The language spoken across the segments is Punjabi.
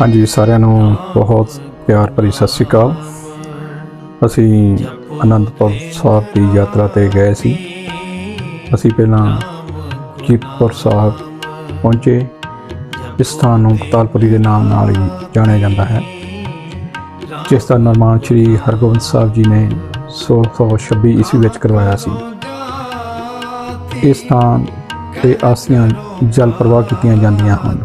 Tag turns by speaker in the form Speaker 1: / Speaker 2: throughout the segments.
Speaker 1: ਹਾਂਜੀ, ਸਾਰਿਆਂ ਨੂੰ ਬਹੁਤ ਪਿਆਰ ਭਰੀ ਸਤਿ ਸ਼੍ਰੀ ਅਕਾਲ। ਅਸੀਂ ਅਨੰਦਪੁਰ ਸਾਹਿਬ ਦੀ ਯਾਤਰਾ ਤੇ ਗਏ ਸੀ। ਅਸੀਂ ਪਹਿਲਾਂ ਕੀਰਤਪੁਰ ਸਾਹਿਬ ਪਹੁੰਚੇ। ਇਸ ਸਥਾਨ ਨੂੰ ਕਤਾਲਪੁਰੀ ਦੇ ਨਾਮ ਨਾਲ ਹੀ ਜਾਣਿਆ ਜਾਂਦਾ ਹੈ। ਜਿਸ ਦਾ ਨਿਰਮਾਣ ਸ੍ਰੀ ਹਰਗੋਬਿੰਦ ਸਾਹਿਬ ਜੀ ਨੇ 1626 ਈਸਵੀ ਵਿੱਚ ਕਰਵਾਇਆ ਸੀ। ਇਸ ਸਥਾਨ ਤੇ ਆਸੀਆਂ ਜਲ ਪ੍ਰਵਾਹ ਕੀਤੀਆਂ ਜਾਂਦੀਆਂ ਹਨ।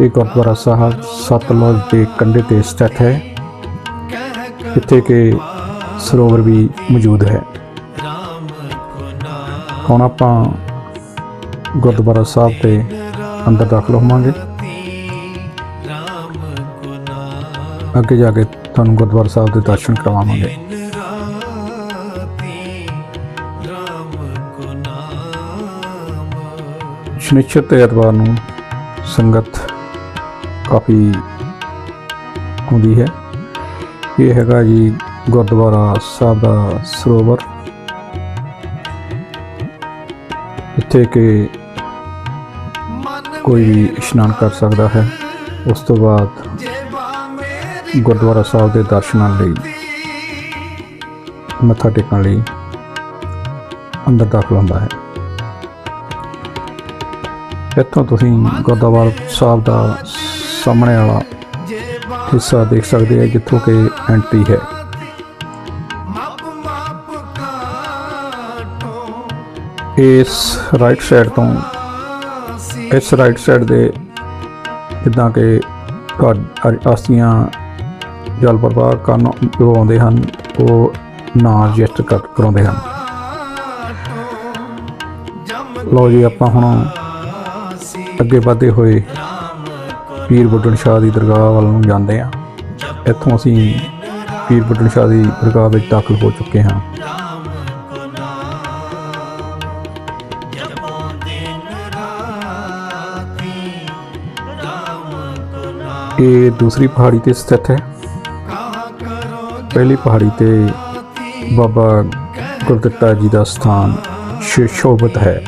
Speaker 1: ਇਹ ਗੁਰਦੁਆਰਾ ਸਾਹਿਬ ਸਤਲੁਜ ਦੇ ਕੰਢੇ ਤੇ ਸਥਿਤ ਹੈ ਇੱਥੇ ਕਿ ਸਰੋਵਰ ਵੀ ਮੌਜੂਦ ਹੈ। ਹੁਣ ਆਪਾਂ ਗੁਰਦੁਆਰਾ ਸਾਹਿਬ ਦੇ ਅੰਦਰ ਦਾਖਲ ਹੋਵਾਂਗੇ। ਅੱਗੇ ਜਾ ਕੇ ਤੁਹਾਨੂੰ ਗੁਰਦੁਆਰਾ ਸਾਹਿਬ ਦੇ ਦਰਸ਼ਨ ਕਰਵਾਵਾਂਗੇ। ਸ਼ਨੀਚਰ ਤੇ ਐਤਵਾਰ ਨੂੰ ਸੰਗਤ ਕਾਫੀ ਹੁੰਦੀ ਹੈ। ਇਹ ਹੈਗਾ ਜੀ ਗੁਰਦੁਆਰਾ ਸਾਹਿਬ ਦਾ ਸਰੋਵਰ। ਇੱਥੇ ਕਿ ਕੋਈ ਵੀ ਇਸ਼ਨਾਨ ਕਰ ਸਕਦਾ ਹੈ। ਉਸ ਤੋਂ ਬਾਅਦ ਗੁਰਦੁਆਰਾ ਸਾਹਿਬ ਦੇ ਦਰਸ਼ਨਾਂ ਲਈ, ਮੱਥਾ ਟੇਕਣ ਲਈ ਅੰਦਰ ਦਾਖਲ ਹੁੰਦਾ ਹੈ। ਇੱਥੋਂ ਤੁਸੀਂ ਗੁਰਦੁਆਰਾ ਸਾਹਿਬ ਦਾ ਸਾਹਮਣੇ ਵਾਲਾ ਹਿੱਸਾ ਦੇਖ ਸਕਦੇ ਹੋ ਜਿੱਥੋਂ ਕਿ ਐਂਟਰੀ ਹੈ। ਇਸ ਰਾਈਟ ਸਾਈਡ ਤੋਂ, ਇਸ ਰਾਈਟ ਸਾਈਡ ਦੇ ਜਿੱਦਾਂ ਕਿ ਆਸਤੀਆਂ ਜਲ ਪ੍ਰਵਾਹ ਕਰਨ ਜੋ ਆਉਂਦੇ ਹਨ, ਉਹ ਨਾ ਰਜਿਸਟਰ ਕਰ, ਕਰਾਉਂਦੇ ਹਨ। ਲਓ ਜੀ, ਆਪਾਂ ਹੁਣ ਅੱਗੇ ਵਧਦੇ ਹੋਏ ਪੀਰ ਬੁੱਢਣ ਸ਼ਾਹ ਦੀ ਦਰਗਾਹ ਵੱਲ ਨੂੰ ਜਾਂਦੇ ਹਾਂ। ਇੱਥੋਂ ਅਸੀਂ ਪੀਰ ਬੁੱਢਣ ਸ਼ਾਹ ਦੀ ਦਰਗਾਹ ਵਿੱਚ ਦਾਖਲ ਹੋ ਚੁੱਕੇ ਹਾਂ। ਇਹ ਦੂਸਰੀ ਪਹਾੜੀ ਤੇ ਸਥਿਤ ਹੈ। ਪਹਿਲੀ ਪਹਾੜੀ ਤੇ ਬਾਬਾ ਗੁਰਦਿੱਤਾ ਜੀ ਦਾ ਸਥਾਨ ਸ਼ੋਭਤ ਹੈ।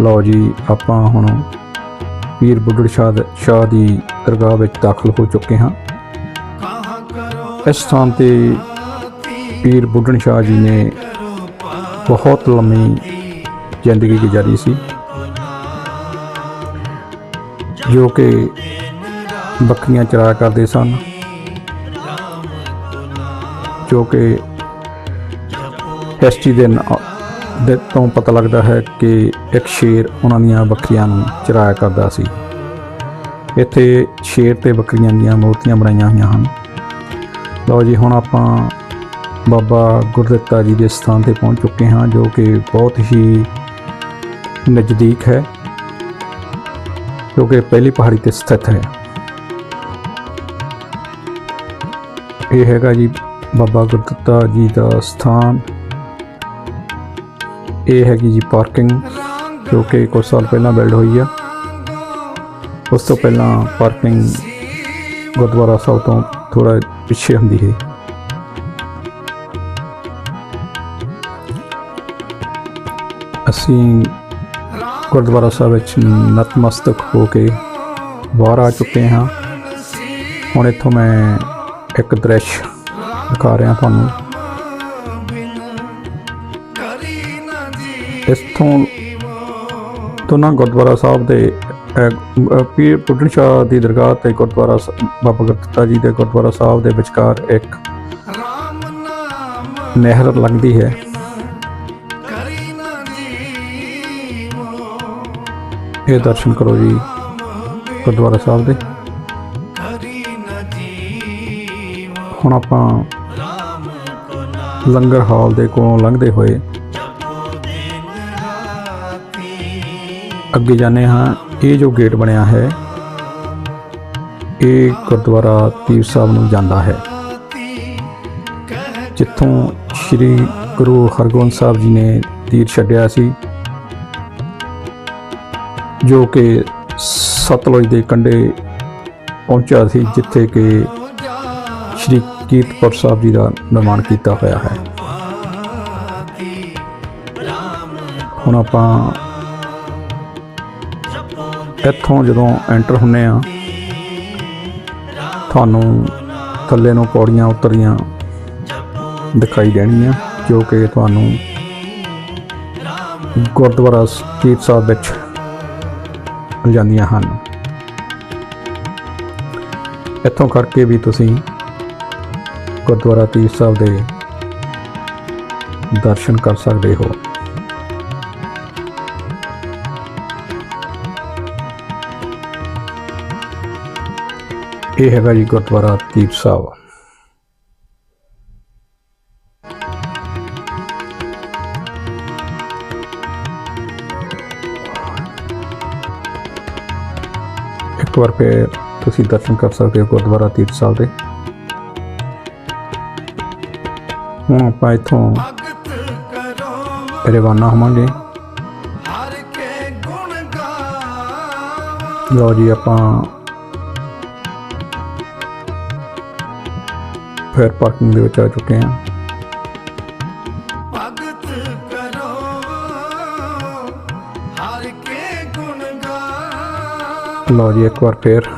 Speaker 1: ਲਓ ਜੀ, ਆਪਾਂ ਹੁਣ ਪੀਰ ਬੁੱਢੜ ਸ਼ਾਹ ਸ਼ਾਹ ਦੀ ਦਰਗਾਹ ਵਿੱਚ ਦਾਖਲ ਹੋ ਚੁੱਕੇ ਹਾਂ। ਇਸ ਸਥਾਨ ਤੇ ਪੀਰ ਬੁੱਢਣ ਸ਼ਾਹ ਜੀ ਨੇ ਬਹੁਤ ਲੰਮੀ ਜ਼ਿੰਦਗੀ ਗੁਜ਼ਾਰੀ ਸੀ, ਜੋ ਕਿ ਬੱਕਰੀਆਂ ਚਰਾਇਆ ਕਰਦੇ ਸਨ, ਜੋ ਕਿ ਹਿਸਟਰੀ ਦੇ ਨਾ- ਦੇ ਤੋਂ ਪਤਾ ਲੱਗਦਾ ਹੈ ਕਿ ਇੱਕ ਸ਼ੇਰ ਉਹਨਾਂ ਦੀਆਂ ਬੱਕਰੀਆਂ ਨੂੰ ਚਰਾਇਆ ਕਰਦਾ ਸੀ। ਇੱਥੇ ਸ਼ੇਰ ਤੇ ਬੱਕਰੀਆਂ ਦੀਆਂ ਮੂਰਤੀਆਂ ਬਣਾਈਆਂ ਹੋਈਆਂ ਹਨ। ਲਓ ਜੀ, ਹੁਣ ਆਪਾਂ ਬਾਬਾ ਗੁਰਦਿੱਤਾ ਜੀ ਦੇ ਸਥਾਨ ਤੇ ਪਹੁੰਚ ਚੁੱਕੇ ਹਾਂ, ਜੋ ਕਿ ਬਹੁਤ ਹੀ ਨਜ਼ਦੀਕ ਹੈ, ਜੋ ਕਿ ਪਹਿਲੀ ਪਹਾੜੀ ਤੇ ਸਥਿਤ ਹੈ। ਇਹ ਹੈਗਾ ਜੀ ਬਾਬਾ ਗੁਰਦਿੱਤਾ ਜੀ ਦਾ ਸਥਾਨ। ਇਹ ਹੈਗੀ ਜੀ ਪਾਰਕਿੰਗ, ਜੋ ਕਿ ਕੁਝ ਸਾਲ ਪਹਿਲਾਂ ਬਿਲਡ ਹੋਈ ਆ। ਉਸ ਤੋਂ ਪਹਿਲਾਂ ਪਾਰਕਿੰਗ ਗੁਰਦੁਆਰਾ ਸਾਹਿਬ ਤੋਂ ਥੋੜਾ ਪਿੱਛੇ ਹੁੰਦੀ ਹੈ ਅਸੀਂ ਗੁਰਦੁਆਰਾ ਸਾਹਿਬ ਵਿੱਚ ਨਤਮਸਤਕ ਹੋ ਕੇ ਬਾਹਰ ਆ ਚੁੱਕੇ ਹਾਂ। ਹੁਣ ਇੱਥੋਂ ਮੈਂ ਇੱਕ ਦ੍ਰਿਸ਼ ਦਿਖਾ ਰਿਹਾ ਤੁਹਾਨੂੰ। ਇੱਥੋਂ ਤੋਂ ਨਾ ਗੁਰਦੁਆਰਾ ਸਾਹਿਬ ਦੇ ਪੀਰ ਬੁੱਢਣ ਸ਼ਾਹ ਦੀ ਦਰਗਾਹ ਤੇ ਗੁਰਦੁਆਰਾ ਬਾਬਾ ਗੁਰਦਿੱਤਾ ਜੀ ਦੇ ਗੁਰਦੁਆਰਾ ਸਾਹਿਬ ਦੇ ਵਿਚਕਾਰ ਇੱਕ ਨਹਿਰ ਲੰਘਦੀ ਹੈ। ਇਹ ਦਰਸ਼ਨ ਕਰੋ ਜੀ ਗੁਰਦੁਆਰਾ ਸਾਹਿਬ ਦੇ। ਹੁਣ ਆਪਾਂ ਲੰਗਰ ਹਾਲ ਦੇ ਕੋਲੋਂ ਲੰਘਦੇ ਹੋਏ ਅੱਗੇ ਜਾਂਦੇ ਹਾਂ। ਇਹ ਜੋ ਗੇਟ ਬਣਿਆ ਹੈ, ਇਹ ਗੁਰਦੁਆਰਾ ਪੀਰ ਸਾਹਿਬ ਨੂੰ ਜਾਂਦਾ ਹੈ। ਜਿੱਥੋਂ ਸ੍ਰੀ ਗੁਰੂ ਹਰਗੋਬਿੰਦ ਸਾਹਿਬ ਜੀ ਨੇ ਤੀਰ ਛੱਡਿਆ ਸੀ, ਜੋ ਕਿ ਸਤਲੁਜ ਦੇ ਕੰਢੇ ਪਹੁੰਚਿਆ ਸੀ, ਜਿੱਥੇ ਕਿ ਸ੍ਰੀ ਕੀਰਤਪੁਰ ਸਾਹਿਬ ਜੀ ਦਾ ਨਿਰਮਾਣ ਕੀਤਾ ਹੋਇਆ ਹੈ। ਹੁਣ ਆਪਾਂ ਇੱਥੋਂ ਜਦੋਂ ਐਂਟਰ ਹੁੰਨੇ ਆ, ਤੁਹਾਨੂੰ ਥੱਲੇ ਨੂੰ ਪੌੜੀਆਂ ਉਤਰੀਆਂ ਦਿਖਾਈ ਦੇਣਗੀਆਂ ਜੋ ਕਿ ਤੁਹਾਨੂੰ ਗੁਰਦੁਆਰਾ ਕੀਰਤ ਸਾਹਿਬ ਵਿੱਚ ਜਾਂਦੀਆਂ ਹਨ। ਇੱਥੋਂ ਕਰਕੇ ਵੀ ਤੁਸੀਂ ਗੁਰਦੁਆਰਾ ਤੀਰ ਸਾਹਿਬ ਦੇ ਦਰਸ਼ਨ ਕਰ ਸਕਦੇ ਹੋ। ਇਹ ਹੈਗਾ ਜੀ ਗੁਰਦੁਆਰਾ ਤੀਰ ਸਾਹਿਬ। ਇੱਕ ਵਾਰ ਫਿਰ ਤੁਸੀਂ ਦਰਸ਼ਨ ਕਰ ਸਕਦੇ ਹੋ ਗੁਰਦੁਆਰਾ ਤੀਰ ਸਾਹਿਬ ਦੇ। ਹੁਣ ਆਪਾਂ ਇੱਥੋਂ ਰਵਾਨਾ ਹੋਵਾਂਗੇ।
Speaker 2: ਹਰ
Speaker 1: ਲਓ ਜੀ ਆਪਾਂ ਫਿਰ ਪਾਰਕਿੰਗ ਦੇ ਵਿੱਚ ਆ ਚੁੱਕੇ ਹਾਂ।
Speaker 2: ਭਗਤ ਕਰੋ ਹਰ ਕੇ ਗੁਣ ਗਾਵੋ
Speaker 1: ਲਓ ਜੀ ਇੱਕ ਵਾਰ ਫਿਰ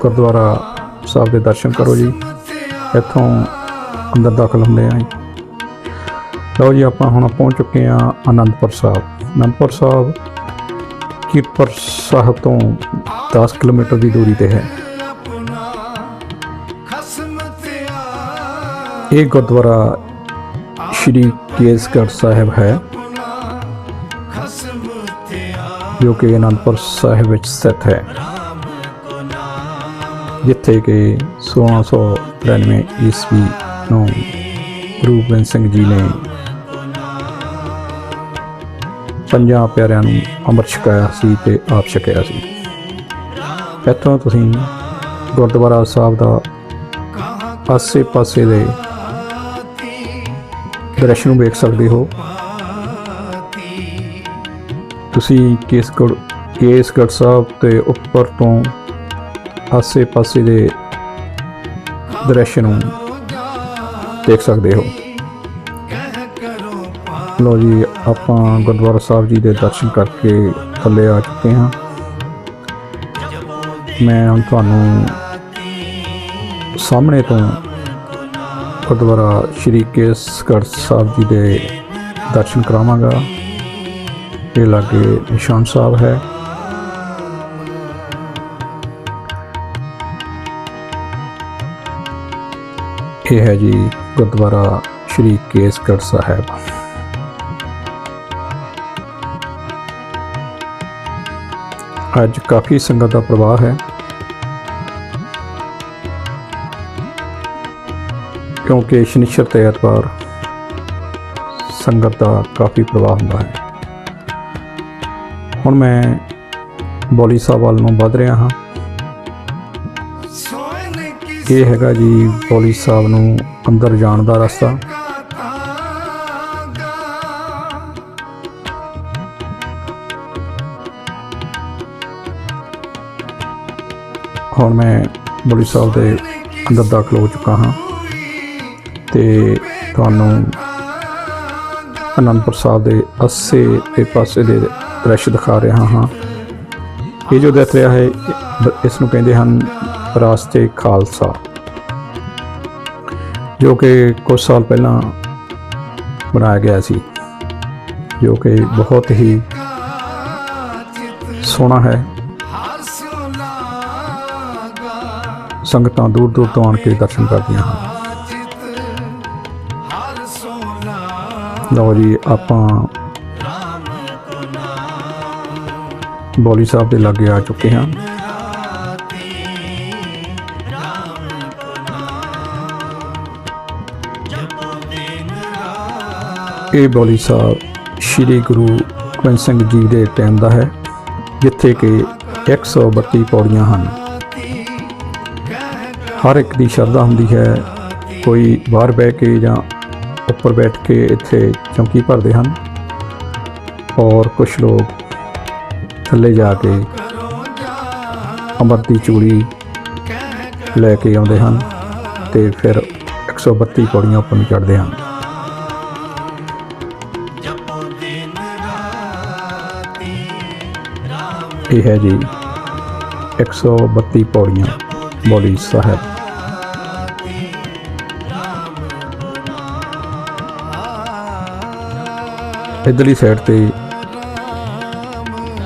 Speaker 1: ਗੁਰਦੁਆਰਾ ਸਾਹਿਬ ਦੇ ਦਰਸ਼ਨ ਕਰੋ ਜੀ। ਇੱਥੋਂ ਅੰਦਰ ਦਾਖਲ ਹੁੰਦੇ ਆਂ ਲਓ ਜੀ ਆਪਾਂ ਹੁਣ ਪਹੁੰਚ ਚੁੱਕੇ ਹਾਂ ਆਨੰਦਪੁਰ ਸਾਹਿਬ। ਆਨੰਦਪੁਰ ਸਾਹਿਬ ਕੀਰਤਪੁਰ ਸਾਹਿਬ ਤੋਂ 10 ਕਿਲੋਮੀਟਰ ਦੀ ਦੂਰੀ ਤੇ ਹੈ। ਇਹ ਗੁਰਦੁਆਰਾ ਸ਼੍ਰੀ ਕੇਸਗੜ੍ਹ ਸਾਹਿਬ ਹੈ, ਜੋ ਕਿ ਅਨੰਦਪੁਰ ਸਾਹਿਬ ਵਿੱਚ ਸਥਿਤ ਹੈ। ਜਿੱਥੇ ਕਿ 1693 ਈਸਵੀ ਨੂੰ ਗੁਰੂ ਗੋਬਿੰਦ ਸਿੰਘ ਜੀ ਨੇ ਪੰਜਾਂ ਪਿਆਰਿਆਂ ਨੂੰ ਅੰਮ੍ਰਿਤ ਛਕਾਇਆ ਸੀ ਤੇ ਆਪ ਛਕਿਆ ਸੀ। ਇੱਥੋਂ ਤੁਸੀਂ ਗੁਰਦੁਆਰਾ ਸਾਹਿਬ ਦਾ ਆਸੇ-ਪਾਸੇ ਦੇ ਦ੍ਰਿਸ਼ ਨੂੰ ਵੇਖ ਸਕਦੇ ਹੋ। ਤੁਸੀਂ ਕੇਸਗੜ੍ਹ ਕੇਸਗੜ੍ਹ ਸਾਹਿਬ ਤੇ ਉੱਪਰ ਤੋਂ ਆਸੇ-ਪਾਸੇ ਦੇ ਦ੍ਰਿਸ਼ ਨੂੰ ਦੇਖ ਸਕਦੇ ਹੋ।
Speaker 2: ਕਹਿ
Speaker 1: ਲੋ ਜੀ, ਆਪਾਂ ਗੁਰਦੁਆਰਾ ਸਾਹਿਬ ਜੀ ਦੇ ਦਰਸ਼ਨ ਕਰਕੇ ਥੱਲੇ ਆ ਚੁੱਕੇ ਹਾਂ। ਮੈਂ ਹੁਣ ਤੁਹਾਨੂੰ ਸਾਹਮਣੇ ਤੋਂ ਗੁਰਦੁਆਰਾ ਸ਼੍ਰੀ ਕੇਸਗੜ੍ਹ ਸਾਹਿਬ ਜੀ ਦੇ ਦਰਸ਼ਨ ਕਰਾਵਾਂਗਾ। ਇਹ ਲਾਗੇ ਨਿਸ਼ਾਨ ਸਾਹਿਬ ਹੈ। ਇਹ ਹੈ ਜੀ ਗੁਰਦੁਆਰਾ ਸ਼੍ਰੀ ਕੇਸਗੜ੍ਹ ਸਾਹਿਬ। ਅੱਜ ਕਾਫੀ ਸੰਗਤ ਦਾ ਪ੍ਰਵਾਹ ਹੈ। ਕਿਉਂਕਿ ਸ਼ਨੀਚਰ ਤੇ ਐਤਵਾਰ ਸੰਗਤ ਦਾ ਕਾਫੀ ਪ੍ਰਵਾਹ ਹੁੰਦਾ ਹੈ। ਹੁਣ ਮੈਂ ਬੋਲੀ ਸਾਹਿਬ ਵੱਲ ਨੂੰ ਵੱਧ ਰਿਹਾ ਹਾਂ। ਇਹ ਹੈਗਾ ਜੀ ਬੋਲੀ ਸਾਹਿਬ ਨੂੰ ਅੰਦਰ ਜਾਣ ਦਾ ਰਸਤਾ। ਹੁਣ ਮੈਂ ਬੋਲੀ ਸਾਹਿਬ ਦੇ ਅੰਦਰ ਦਾਖਲ ਹੋ ਚੁੱਕਾ ਹਾਂ। ਤੇ ਤੁਹਾਨੂੰ ਅਨੰਦਪੁਰ ਸਾਹਿਬ ਦੇ ਅੱਸੇ ਤੇ ਪਾਸੇ ਦੇ ਦ੍ਰਿਸ਼ ਦਿਖਾ ਰਿਹਾ ਹਾਂ। ਇਹ ਜੋ ਦਿਖ ਰਿਹਾ ਹੈ, ਇਸ ਨੂੰ ਕਹਿੰਦੇ ਹਨ ਰਾਸਤੇ ਖਾਲਸਾ। ਜੋ ਕਿ ਕੁਝ ਸਾਲ ਪਹਿਲਾਂ ਬਣਾਇਆ ਗਿਆ ਸੀ, ਜੋ ਕਿ ਬਹੁਤ ਹੀ ਸੋਹਣਾ ਹੈ। ਸੰਗਤਾਂ ਦੂਰ ਦੂਰ ਤੋਂ ਆਣ ਕੇ ਦਰਸ਼ਨ ਕਰਦੀਆਂ ਹਨ। ਲਓ ਜੀ, ਆਪਾਂ ਬੋਲੀ ਸਾਹਿਬ ਦੇ ਲਾਗੇ ਆ ਚੁੱਕੇ ਹਾਂ। ਇਹ ਬੋਲੀ ਸਾਹਿਬ ਸ੍ਰੀ ਗੁਰੂ ਗੋਬਿੰਦ ਸਿੰਘ ਜੀ ਦੇ ਟਾਈਮ ਦਾ ਹੈ, ਜਿੱਥੇ ਕਿ 132 ਪੌੜੀਆਂ ਹਨ। ਹਰ ਇੱਕ ਦੀ ਸ਼ਰਧਾ ਹੁੰਦੀ ਹੈ, ਕੋਈ ਬਾਹਰ ਬਹਿ ਕੇ ਜਾਂ ਉੱਪਰ ਬੈਠ ਕੇ ਇੱਥੇ ਚੌਂਕੀ ਭਰਦੇ ਹਨ ਔਰ ਕੁਝ ਲੋਕ ਥੱਲੇ ਜਾ ਕੇ ਅੰਮ੍ਰਿਤ ਦੀ ਚੂੜੀ ਲੈ ਕੇ ਆਉਂਦੇ ਹਨ ਤੇ ਫਿਰ 132 ਪੌੜੀਆਂ ਉੱਪਰ ਨੂੰ ਚੜ੍ਹਦੇ ਹਨ। ਇਹ ਹੈ ਜੀ 132 ਪੌੜੀਆਂ ਬੋਲੀ ਸਾਹਿਬ। ਇਧਰਲੀ ਸਾਈਡ ਤੇ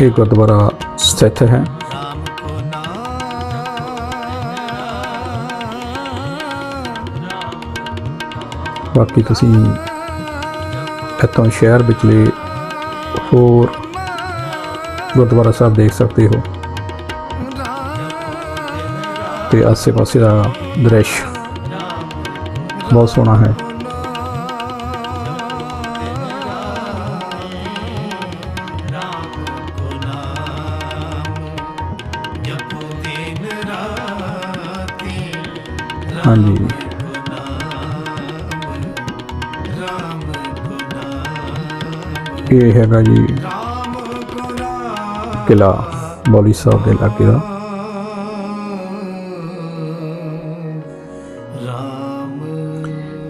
Speaker 1: ਇਹ ਗੁਰਦੁਆਰਾ ਸਥਿਤ ਹੈ। ਬਾਕੀ ਤੁਸੀਂ ਇੱਥੋਂ ਸ਼ਹਿਰ ਵਿਚਲੇ ਹੋਰ ਗੁਰਦੁਆਰਾ ਸਾਹਿਬ ਦੇਖ ਸਕਦੇ ਹੋ। ਤੇ ਆਸੇ-ਪਾਸੇ ਦਾ ਦ੍ਰਿਸ਼ ਬਹੁਤ ਸੋਹਣਾ ਹੈ। ਹਾਂਜੀ। ਇਹ ਹੈਗਾ ਜੀ ਕਿਲਾ ਬੋਲੀ ਸਾਹਿਬ ਦੇ ਇਲਾਕੇ ਦਾ।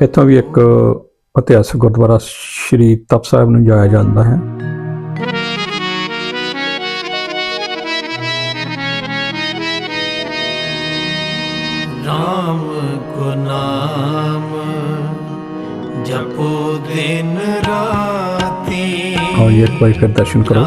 Speaker 1: ਇੱਥੋਂ ਵੀ ਇੱਕ ਇਤਿਹਾਸਕ ਗੁਰਦੁਆਰਾ ਸ਼੍ਰੀ ਤਪ ਸਾਹਿਬ ਨੂੰ ਜਾਇਆ ਜਾਂਦਾ ਹੈ।
Speaker 2: ਜਪੋ ਦਿਨ ਰਾਤੀ।
Speaker 1: ਆਓ ਇੱਕ ਵਾਰ ਫਿਰ ਦਰਸ਼ਨ
Speaker 2: ਕਰੋ।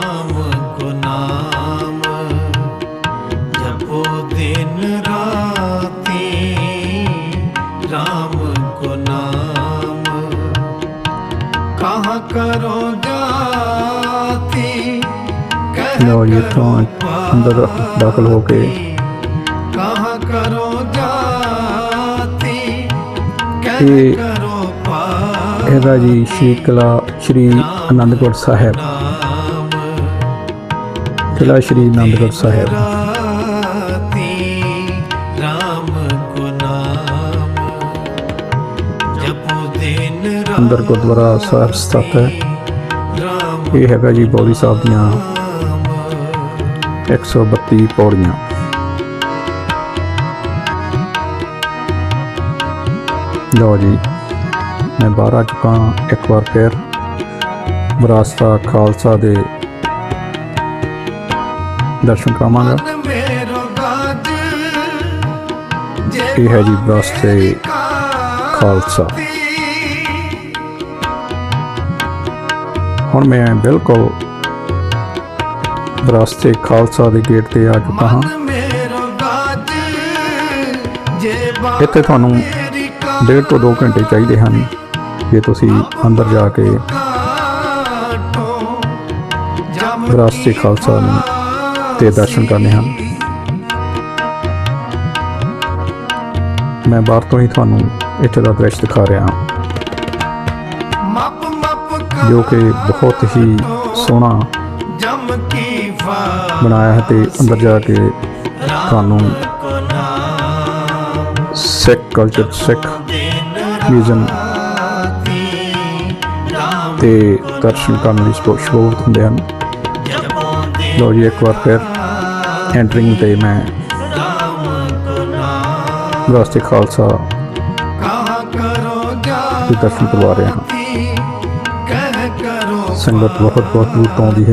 Speaker 2: ਲੋ ਇਹ ਤੋਂ ਅੰਦਰ ਦਾਖਲ ਹੋ ਕੇ। ਕਹਾ ਕਰੋ ਜਾਤੀ? ਕਹਿ
Speaker 1: ਇਹਦਾ ਜੀ ਸ਼੍ਰੀ ਕਿਲਾ ਸ਼੍ਰੀ ਆਨੰਦਗੜ੍ਹ ਸਾਹਿਬ। ਕਿਲਾ ਸ਼੍ਰੀ ਆਨੰਦਗੜ੍ਹ ਸਾਹਿਬ। ਅੰਦਰ ਗੁਰਦੁਆਰਾ ਸਾਹਿਬ ਸਥਿਤ ਹੈ। ਇਹ ਹੈਗਾ ਜੀ ਬੋਲੀ ਸਾਹਿਬ ਦੀਆਂ 132 ਪੌੜੀਆਂ। ਲਓ ਜੀ। ਮੈਂ ਬਾਹਰ ਆ ਚੁੱਕਾ ਹਾਂ। ਇੱਕ ਵਾਰ ਫਿਰ ਵਿਰਾਸਤਾ ਖਾਲਸਾ ਦੇ ਦਰਸ਼ਨ ਕਰਾਵਾਂਗਾ। ਇਹ ਹੈ ਜੀ ਵਿਰਾਸਤੇ ਖਾਲਸਾ। ਹੁਣ ਮੈਂ ਬਿਲਕੁਲ ਵਿਰਾਸਤੇ ਖਾਲਸਾ ਦੇ ਗੇਟ ਤੇ ਆ ਚੁੱਕਾ ਹਾਂ। ਇੱਥੇ ਤੁਹਾਨੂੰ
Speaker 2: ਮੇਰੀ
Speaker 1: ਡੇਢ ਤੋਂ 2 ਘੰਟੇ ਚਾਹੀਦੇ ਹਨ। ਜੇ ਤੁਸੀਂ ਅੰਦਰ ਜਾ ਕੇ
Speaker 2: ਕਾਟੋ
Speaker 1: ਖਾਲਸਾ ਨੂੰ ਤੇ ਦਰਸ਼ਨ ਕਰਨੇ ਹਨ। ਮੈਂ ਬਾਹਰ ਤੋਂ ਹੀ ਤੁਹਾਨੂੰ ਇੱਥੇ ਦਾ ਦ੍ਰਿਸ਼ ਦਿਖਾ ਰਿਹਾ ਹਾਂ। ਜੋ ਕਿ ਬਹੁਤ ਹੀ ਸੋਹਣਾ ਬਣਾਇਆ ਹੈ ਤੇ ਅੰਦਰ ਜਾ ਕੇ ਤੁਹਾਨੂੰ ਸਿੱਖ ਕਲਚਰ ਸਿੱਖ
Speaker 2: ਦਿਨ
Speaker 1: ਤੇ ਦਰਸ਼ਨ ਕਰਨ ਲਈ ਸਪੋ- ਸਪੋਰਟ ਹੁੰਦੇ ਹਨ।
Speaker 2: ਜਪੋ
Speaker 1: ਲੋ ਜੀ, ਇੱਕ ਵਾਰ ਫਿਰ ਐਂਟਰਿੰਗ ਤੇ ਮੈਂ
Speaker 2: ਰਾਮ
Speaker 1: ਖਾਲਸਾ ਦੇ ਦਰਸ਼ਨ ਕਰਵਾ ਰਿਹਾ ਹਾਂ। ਸੰਗਤ ਬਹੁਤ ਬਹੁਤ ਦੂਰ ਤੋਂ ਆਉਂਦੀ ਹੈ।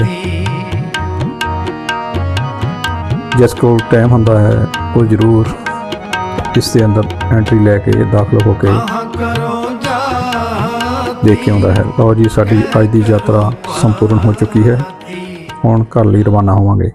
Speaker 1: ਜਿਸ ਕੋਲ ਟਾਈਮ ਹੁੰਦਾ ਹੈ, ਉਹ ਜ਼ਰੂਰ ਇਸ ਦੇ ਅੰਦਰ ਐਂਟਰੀ ਲੈ ਕੇ ਦਾਖਲ ਹੋ ਕੇ ਦੇਖ ਕੇ ਆਉਂਦਾ ਹੈ। ਲਓ ਜੀ, ਸਾਡੀ ਅੱਜ ਦੀ ਯਾਤਰਾ ਸੰਪੂਰਨ ਹੋ ਚੁੱਕੀ ਹੈ। ਹੁਣ ਘਰ ਲਈ ਰਵਾਨਾ ਹੋਵਾਂਗੇ।